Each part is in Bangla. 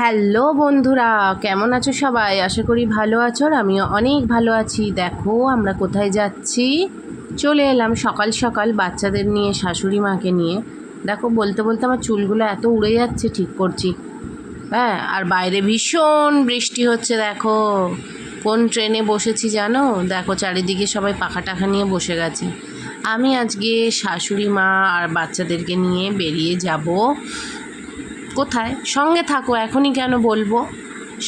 হ্যালো বন্ধুরা, কেমন আছো সবাই? আশা করি ভালো আছো আর আমিও অনেক ভালো আছি। দেখো, আমরা কোথায় যাচ্ছি? চলে এলাম সকাল সকাল বাচ্চাদের নিয়ে, শাশুড়ি মাকে নিয়ে। দেখো, বলতে বলতে আমার চুলগুলো এত উড়ে যাচ্ছে, ঠিক করছি। হ্যাঁ আর বাইরে ভীষণ বৃষ্টি হচ্ছে, দেখো। কোন ট্রেনে বসেছি জানো? দেখো, চারিদিকে সবাই পাখা টাখা নিয়ে বসে গেছে। আমি আজকে শাশুড়ি মা আর বাচ্চাদেরকে নিয়ে বেরিয়ে যাব। কোথায়? সঙ্গে থাকো এখনই কেন বলব?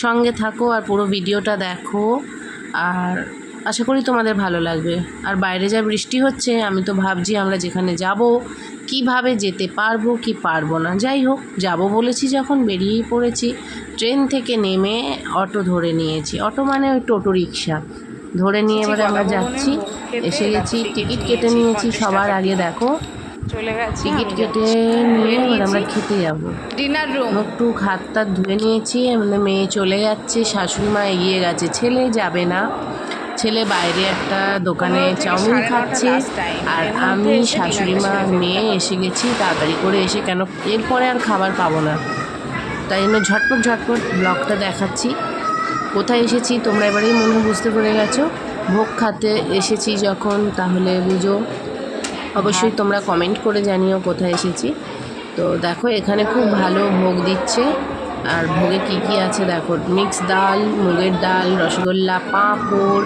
সঙ্গে থাকো আর পুরো ভিডিওটা দেখো। আর আশা করি তোমাদের ভালো লাগবে। আর বাইরে যা বৃষ্টি হচ্ছে আমি তো ভাবছি আমরা যেখানে যাব কীভাবে যেতে পারব কি পারব না। যাই হোক যাব বলেছি যখন বেরিয়েই পড়েছি। ট্রেন থেকে নেমে অটো ধরে নিয়েছি। অটো মানে ওই টোটো রিক্সা ধরে নিয়ে এবারে আমরা যাচ্ছি। এসে গেছি টিকিট কেটে নিয়েছি সবার আগে দেখো। চলে গেছি টিকিট কেটে নিয়ে এবার আমরা খেতে যাব। Dinner room. একটু হাত টাত ধুয়ে নিয়েছি আমাদের মেয়ে চলে যাচ্ছে শাশুড়ি মা এগিয়ে গেছে। ছেলে যাবে না। ছেলে বাইরে একটা দোকানে চাউমিন খাচ্ছে। আর আমি শাশুড়ি মা মেয়ে এসে গেছি তাড়াতাড়ি করে এসে কেন এরপরে আর খাবার পাবো না। তাই জন্য ঝটপট ঝটপট ব্লগটা দেখাচ্ছি। কোথায় এসেছি তোমরা এবারেই মনে বুঝতে পেরে গেছো। ভোগ খাতে এসেছি যখন তাহলে বুঝো। অবশ্যই তোমরা কমেন্ট করে জানিও কোথায় এসেছি। তো দেখো, এখানে খুব ভালো ভোগ দিচ্ছে। আর ভোগে কি কি আছে দেখো মিক্স ডাল, মুগের ডাল, রসগোল্লা, পাঁপড়,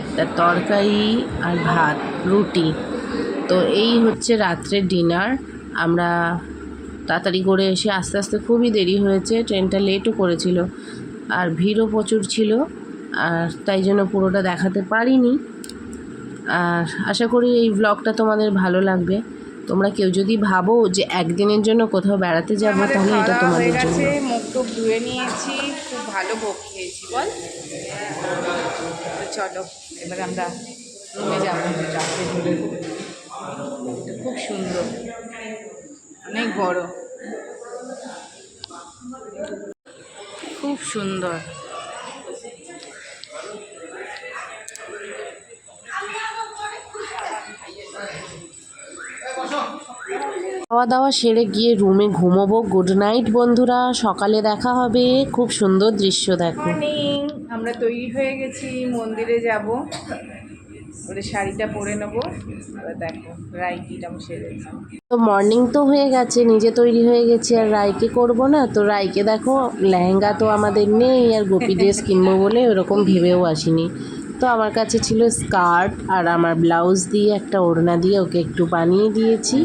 একটা তরকারি আর ভাত, রুটি। তো এই হচ্ছে রাত্রের ডিনার আমরা তাড়াতাড়ি করে এসে আস্তে আস্তে খুবই দেরি হয়েছে ট্রেনটা লেটও করেছিল। আর ভিড়ও প্রচুর ছিল, আর তাই জন্য পুরোটা দেখাতে পারিনি। আর আশা করি এই ব্লগটা তোমাদের ভালো লাগবে। তোমরা কেউ যদি ভাবো যে একদিনের জন্য কোথাও বেড়াতে যাব আমাদের তাহলে এটা হয়ে তোমাদের জন্য। মুখ টুক ধুয়ে নিয়েছি খুব ভালো ভোগ খেয়েছি বল। চলো এবার আমরা রুমে যাব রাত্রে ধরে খুব সুন্দর অনেক বড়। খুব সুন্দর। খাওয়া দাওয়া সেরে গিয়ে রুমে ঘুমোবো। গুড নাইট বন্ধুরা। সকালে দেখা হবে। খুব সুন্দর দৃশ্য দেখো। আমরা তৈরি হয়ে গেছি। মন্দিরে যাব। ওরে শাড়িটা পরে নেব। দেখো রাই কিরম সেরেছে তো মর্নিং তো হয়ে গেছে নিজে তৈরি হয়ে গেছি। আর রাইকে করব না তো রাইকে দেখো লেহেঙ্গা তো আমাদের নেই। আর গোপী ড্রেস কিনবো বলে ওরকম ভেবেও আসিনি। তো আমার কাছে ছিল স্কার্ট আর আমার ব্লাউজ দিয়ে, একটা ওড়না দিয়ে ওকে একটু বানিয়ে দিয়েছি।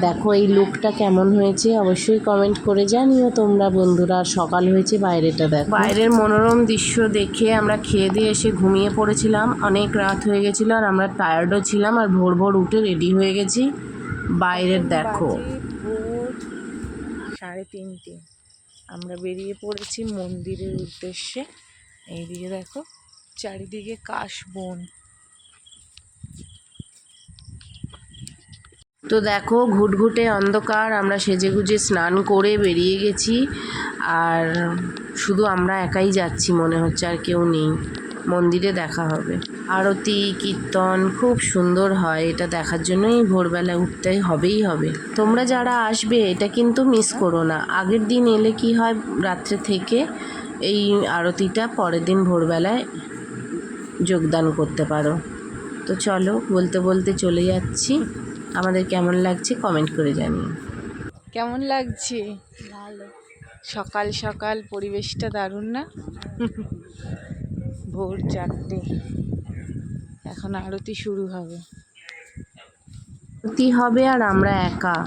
দেখো এই লুকটা কেমন হয়েছে, অবশ্যই কমেন্ট করে জানিও তোমরা বন্ধুরা। সকাল হয়েছে, বাইরেটা দেখো। বাইরের মনোরম দৃশ্য দেখে আমরা খেয়ে দিয়ে এসে ঘুমিয়ে পড়েছিলাম। অনেক রাত হয়ে গেছিল আর আমরা টায়ার্ডও ছিলাম আর ভোর ভোর উঠে রেডি হয়ে গেছি। বাইরের দেখো। সাড়ে তিনটে। আমরা বেরিয়ে পড়েছি মন্দিরের উদ্দেশ্যে। এইদিকে দেখো। চারিদিকে কাশবন তো দেখো, ঘুটঘুটে অন্ধকার, আমরা সেজে গুজে স্নান করে বেরিয়ে গেছি। আর শুধু আমরা একাই যাচ্ছি, মনে হচ্ছে আর কেউ নেই। মন্দিরে দেখা হবে। আরতি, কীর্তন খুব সুন্দর হয়, এটা দেখার জন্যই ভোরবেলা উঠতে হবেই হবে। তোমরা যারা আসবে, এটা কিন্তু মিস করো না। আগের দিন এলে কি হয়, রাত্রে থেকে এই আরতিটা পরের দিন ভোরবেলায় যোগদান করতে পারো। তো চলো বলতে বলতে চলে যাচ্ছি। আমাদের কেমন লাগছে কমেন্ট করে জানিও। কেমন লাগছে? ভালো। সকাল সকাল পরিবেশটা দারুণ না? ভোর চারটে। এখন আরতি শুরু হবে। আরতি হবে আর আমরা একা।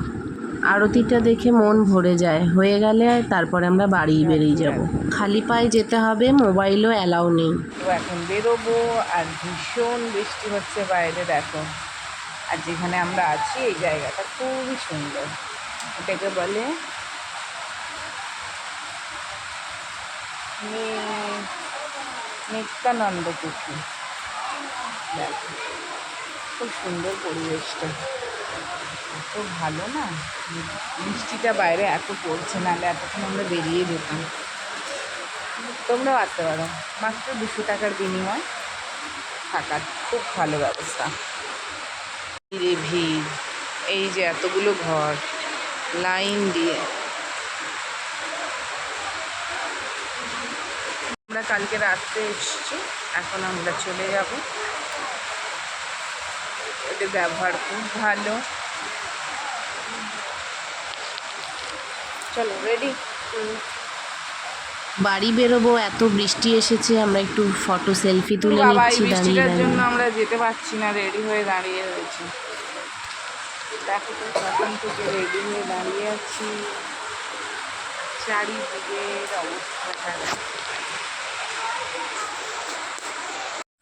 আরতিটা দেখে মন ভরে যায়। হয়ে গেলে তারপরে আমরা বাড়ি বেরিয়ে যাব। খালি পায়ে যেতে হবে, মোবাইলও অ্যালাউ নেই। তো এখন বেরোবো আর ভীষণ বৃষ্টি হচ্ছে বাইরে, দেখো। আর যেখানে আমরা আছি, এই জায়গাটা খুবই সুন্দর। এটাকে বলে নি- নিত্যানন্দ পুকুর। খুব সুন্দর পরিবেশটা। এত ভালো না? বৃষ্টিটা বাইরে এত পড়ছে, নাহলে এতক্ষণ আমরা বেরিয়ে যেতাম। তোমরাও আসতে পারো। মাত্র দুশো টাকার বিনিময় থাকার খুব ভালো ব্যবস্থা। ভিড়ে ভিড়, এই যে এতগুলো ঘর, লাইন দিয়ে। আমরা কালকে রাত্রে এসেছি, এখন আমরা চলে যাব। ওদের ব্যবহার খুব ভালো। চলো রেডি বাড়ি বেরোবো এত বৃষ্টি এসেছে আমরা একটু ফটো সেলফি তুলে নিচ্ছি দাঁড়িয়ে জন্য আমরা যেতে পারছি না রেডি হয়ে দাঁড়িয়ে রয়েছি। দেখো তো সকাল থেকে রেডি হয়ে দাঁড়িয়ে আছি। চারিদিকে অবস্থা খারাপ।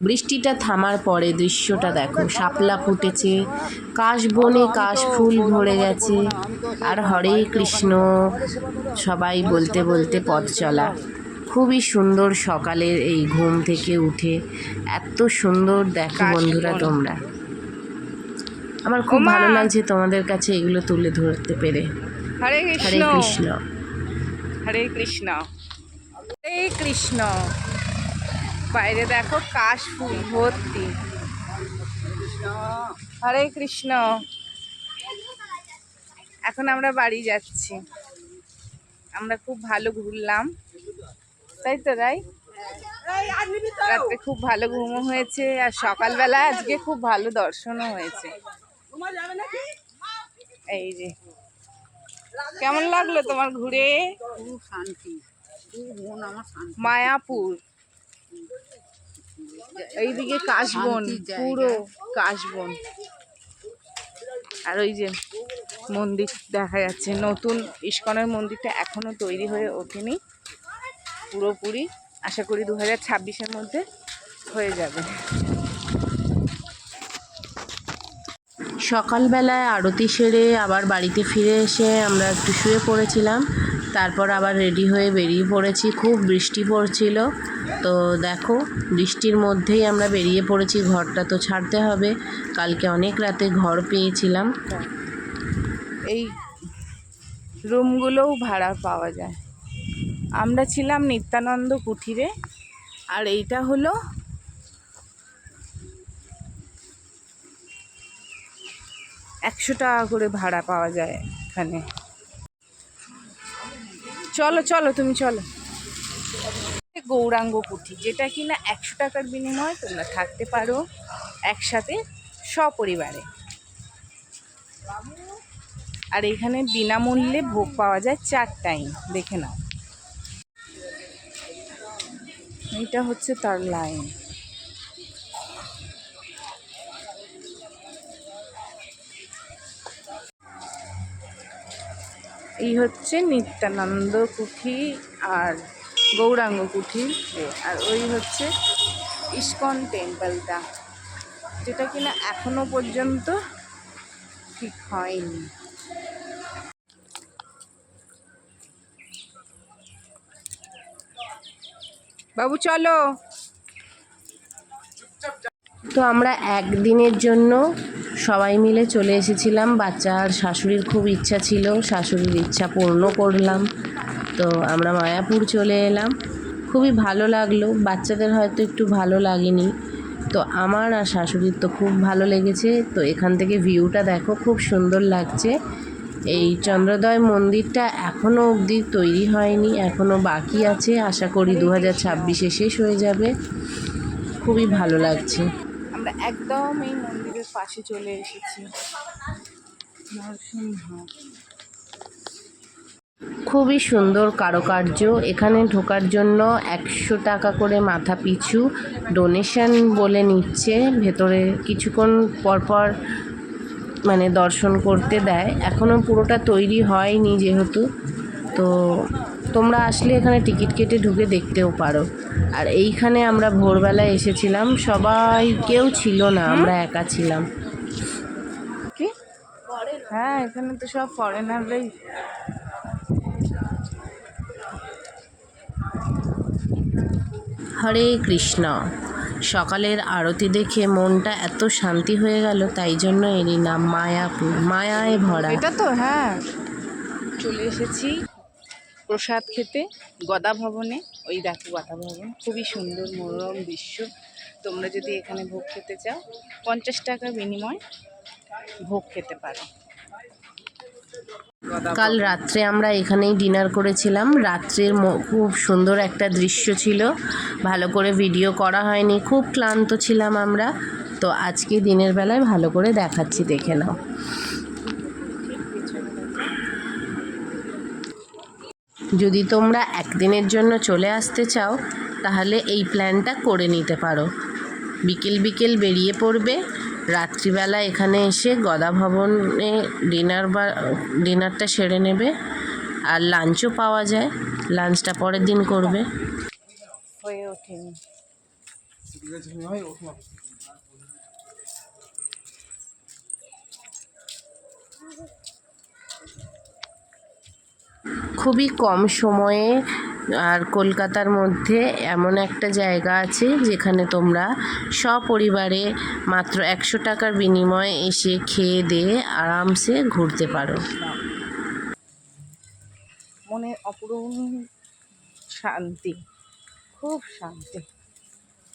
বৃষ্টিটা থামার পরে দৃশ্যটা দেখো শাপলা ফুটেছে কাশ বনে কাশ ফুল ভরে গেছে আর হরে কৃষ্ণ সবাই বলতে বলতে পথ চলা। খুবই সুন্দর সকালের এই ঘুম থেকে উঠে এত সুন্দর দেখো বন্ধুরা তোমরা। আমার খুব ভালো লাগছে তোমাদের কাছে এগুলো তুলে ধরতে পেরে। হরে হরে কৃষ্ণ। কৃষ্ণ। হরে কৃষ্ণ। হরে কৃষ্ণ। বাইরে দেখো কাশ ফুল ভর্তি। হরে কৃষ্ণ। এখন আমরা বাড়ি যাচ্ছি। আমরা খুব ভালো ঘুরলাম। তাই তো তাই? রাত্রে খুব ভালো ঘুমও হয়েছে আর সকালবেলা আজকে খুব ভালো দর্শনও হয়েছে। এই যে। কেমন লাগল তোমার ঘুরে? শান্তি। মায়াপুর। এইদিকে কাশবন। পুরো কাশবন। আর ওই যে মন্দির দেখা যাচ্ছে নতুন ইস্কনের মন্দিরটা এখনও তৈরি হয়ে ওঠেনি। পুরোপুরি আশা করি দু হাজার ছাব্বিশের মধ্যে হয়ে যাবে। সকালবেলায় আরতি সেরে আবার বাড়িতে ফিরে এসে আমরা একটু শুয়ে পড়েছিলাম তারপর আবার রেডি হয়ে বেরিয়ে পড়েছি। খুব বৃষ্টি পড়ছিল। তো দেখো, বৃষ্টির মধ্যেই আমরা বেরিয়ে পড়েছি, ঘরটা তো ছাড়তে হবে। কালকে অনেক রাতে ঘর পেয়েছিলাম। এই রুমগুলোও ভাড়া পাওয়া যায়। আমরা ছিলাম নিত্যানন্দ কুঠিরে, আর এইটা হলো একশো টাকা করে ভাড়া পাওয়া যায় এখানে। চলো চলো, তুমি চলো। গৌরাঙ্গ কুঠি যেটা কিনা একশো টাকার বিনিময়ে তোমরা থাকতে পারো একসাথে সপরিবারে। আর এখানে বিনামূল্যে ভোগ পাওয়া যায় চার টাইম দেখে নাও। এটা হচ্ছে তার লাইন। এই হচ্ছে নিত্যানন্দ কুঠি আর গৌরাঙ্গ কুঠি আর ওই হচ্ছে ইস্কন টেম্পলটা, যেটা কিনা এখনও পর্যন্ত ঠিক হয়নি। বাবু, চলো। তো আমরা একদিনের জন্য সবাই মিলে চলে এসেছিলাম। বাচ্চার শাশুড়ির খুব ইচ্ছা ছিল, শাশুড়ির ইচ্ছা পূর্ণ করলাম। তো আমরা মায়াপুর চলে এলাম। খুবই ভালো লাগল। বাচ্চাদের হয়তো একটু ভালো লাগেনি। তো আমার আর শাশুড়ির তো খুব ভালো লেগেছে। তো এখান থেকে ভিউটা দেখো, খুব সুন্দর লাগছে। এই চন্দ্রোদয় মন্দিরটা এখনও অবধি তৈরি হয়নি এখনও বাকি আছে। আশা করি দু হাজার ছাব্বিশে শেষ হয়ে যাবে। খুবই ভালো লাগছে। আমরা একদম এই মন্দিরের পাশে চলে এসেছি। নরসিংহ খুবই সুন্দর কারুকার্য। এখানে ঢোকার জন্য একশো টাকা করে মাথা পিছু ডোনেশন বলে নিচ্ছে। ভেতরে কিছুক্ষণ পরপর মানে দর্শন করতে দেয়। এখনও পুরোটা তৈরি হয়নি যেহেতু। তো তোমরা আসলে এখানে টিকিট কেটে ঢুকে দেখতেও পারো। আর এইখানে আমরা ভোরবেলায় এসেছিলাম। সবাই কেউ ছিল না আমরা একা ছিলাম। হ্যাঁ এখানে তো সব ফরেনাররাই হরে কৃষ্ণ। সকালের আরতি দেখে মনটা এত শান্তি হয়ে গেল, তাই জন্য এরই নাম মায়াপুর, মায়ায় ভরা। এটা তো হ্যাঁ। চলে এসেছি প্রসাদ খেতে, গদা ভবনে, ওই দেখো গদা ভবন, খুবই সুন্দর মনোরম দৃশ্য। তোমরা যদি এখানে ভোগ খেতে চাও, পঞ্চাশ টাকা বিনিময় ভোগ খেতে পারো। কাল রাত্রে আমরা এখানেই ডিনার করেছিলাম। রাত্রের খুব সুন্দর একটা দৃশ্য ছিল। ভালো করে ভিডিও করা হয়নি। খুব ক্লান্ত ছিলাম আমরা। তো আজকে দিনের বেলায় ভালো করে দেখাচ্ছি দেখে নাও। যদি তোমরা একদিনের জন্য চলে আসতে চাও তাহলে এই প্ল্যানটা করে নিতে পারো। বিকেল বিকেল বেরিয়ে পড়বে। রাত্রিবেলা এখানে এসে গদা ভবনে ডিনার বা ডিনারটা সেরে নেবে আর লাঞ্চও পাওয়া যায়। লাঞ্চটা পরের দিন করবে। হয়ে ওঠেনি। খুবই কম সময়ে আর কলকাতার মধ্যে এমন একটা জায়গা আছে যেখানে তোমরা সপরিবারে মাত্র একশো টাকার বিনিময়ে এসে খেয়ে দিয়ে আরামসে ঘুরতে পারো। মনে অপরূপ শান্তি, খুব শান্তি।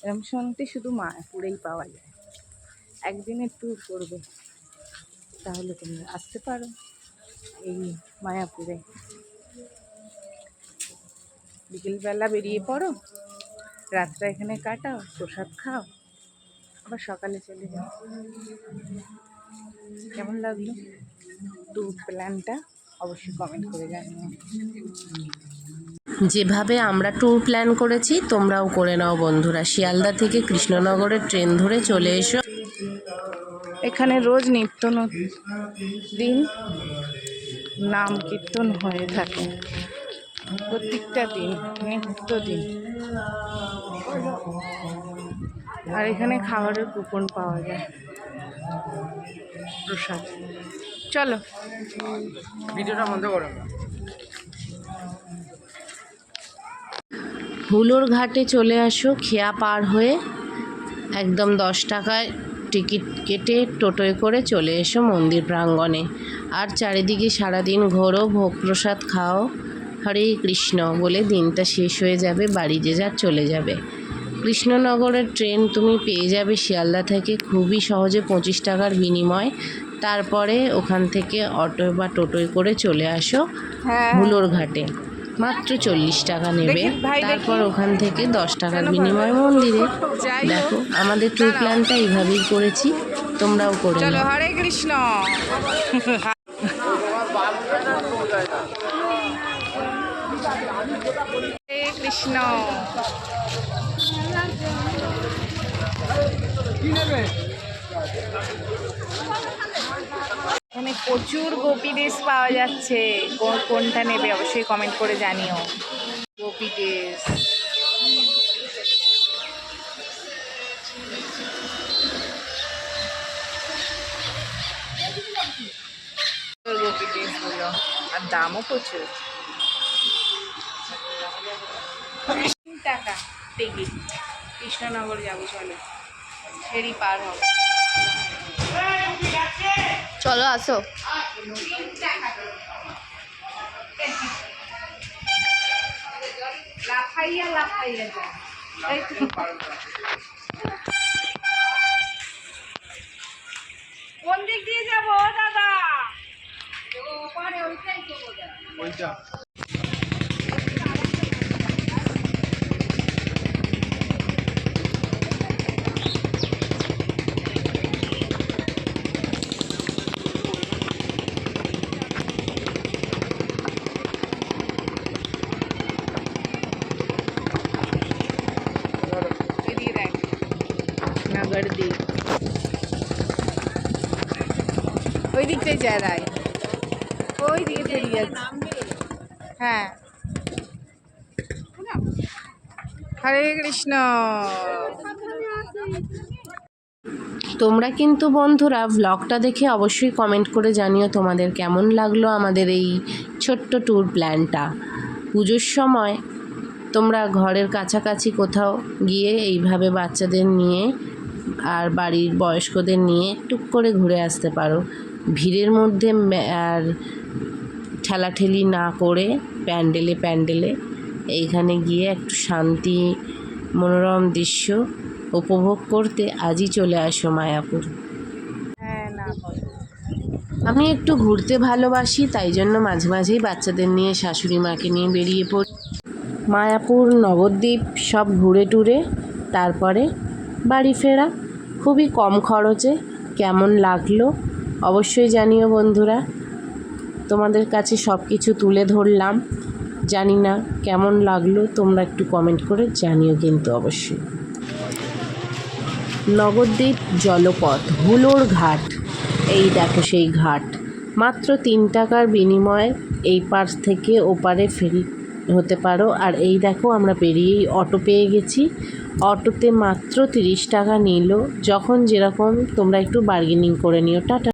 এরকম শান্তি শুধু মায়াপুরেই পাওয়া যায়। একদিনের ট্যুর করবে, তাহলে তোমরা আসতে পারো এই মায়াপুরে। বিকেলবেলা বেরিয়ে পড়ো। রাতটা এখানে কাটাও প্রসাদ খাও আবার সকালে চলে যাও। কেমন লাগল? ট্যুর প্ল্যানটা অবশ্যই কমেন্ট করে জানিও। যেভাবে আমরা ট্যুর প্ল্যান করেছি তোমরাও করে নাও বন্ধুরা। শিয়ালদা থেকে কৃষ্ণনগরের ট্রেন ধরে চলে এসো। এখানে রোজ নিত্য দিন নাম কীর্তন হয়ে থাকে। প্রত্যেকটা দিন নিত্য দিন। আর এখানে খাবারের কুপন পাওয়া যায়। প্রসাদ। চলো। ভিডিওটা বন্ধ করো। হুলোর ঘাটে চলে আসো খেয়া পার হয়ে একদম দশ টাকায় টিকিট কেটে টোটোয় করে চলে এসো মন্দির প্রাঙ্গণে। আর চারিদিকে সারাদিন ঘোরো ভোগ প্রসাদ খাও। হরে কৃষ্ণ বলে দিনটা শেষ হয়ে যাবে বাড়ি যে যার চলে যাবে। কৃষ্ণনগরের ট্রেন তুমি পেয়ে যাবে শিয়ালদা থেকে খুবই সহজে পঁচিশ টাকার বিনিময়। তারপরে ওখান থেকে অটো বা টোটোয় করে চলে আসো হ্যাঁ। হুলোর ঘাটে। মাত্র চল্লিশ টাকা নেবে। তারপর ওখান থেকে দশ টাকার বিনিময় মন্দিরে। দেখো আমাদের ট্যুর প্ল্যানটা এইভাবেই করেছি তোমরাও করে হরে কৃষ্ণ। কৃষ্ণ। এখানে প্রচুর গোপী ড্রেস পাওয়া যাচ্ছে। কোন- কোনটা নেবে অবশ্যই কমেন্ট করে জানিও। গোপী ড্রেস গোপী ড্রেসগুলো আর দামও প্রচুর। টাকা টিকিট। কৃষ্ণনগর যাব চলো। ফেরি পার হবে চলো আসো। লাফাইয়া লাফাইয়া যায় কোন দিক দিয়ে যাব দাদা? ওইটা। যায় ওই দিকে যাচ্ছে। হ্যাঁ। হরে কৃষ্ণ। তোমরা কিন্তু বন্ধুরা ব্লগটা দেখে অবশ্যই কমেন্ট করে জানিও তোমাদের কেমন লাগল আমাদের এই ছোট্ট ট্যুর প্ল্যানটা পুজোর সময় তোমরা ঘরের কাছাকাছি কোথাও গিয়ে এইভাবে বাচ্চাদের নিয়ে আর বাড়ির বয়স্কদের নিয়ে টুক করে ঘুরে আসতে পারো। ভিড়ের মধ্যে আর ঠেলাঠেলি না করে প্যান্ডেলে প্যান্ডেলে এইখানে গিয়ে একটু শান্তি মনোরম দৃশ্য উপভোগ করতে আজই চলে আসো মায়াপুর। হ্যাঁ আমি একটু ঘুরতে ভালোবাসি তাই জন্য মাঝে মাঝেই বাচ্চাদের নিয়ে শাশুড়ি মাকে নিয়ে বেরিয়ে পড়ি। মায়াপুর নবদ্বীপ সব ঘুরে টুরে তারপরে বাড়ি ফেরা। খুবই কম খরচে কেমন লাগল অবশ্যই জানিও বন্ধুরা, তোমাদের কাছে সব কিছু তুলে ধরলাম। জানি না কেমন লাগল, তোমরা একটু কমেন্ট করে জানিও কিন্তু অবশ্যই। নবদ্বীপ জলপথ, হুলোর ঘাট, এই দেখো সেই ঘাট। মাত্র তিন টাকার বিনিময়ে এই পাশ থেকে ওপারে ফেরি হতে পারো। আর এই দেখো আমরা পেরিয়েই অটো পেয়ে গেছি। অটোতে মাত্র তিরিশ টাকা নিল। যখন যেরকম তোমরা একটু বার্গেনিং করে নিও। টাটা।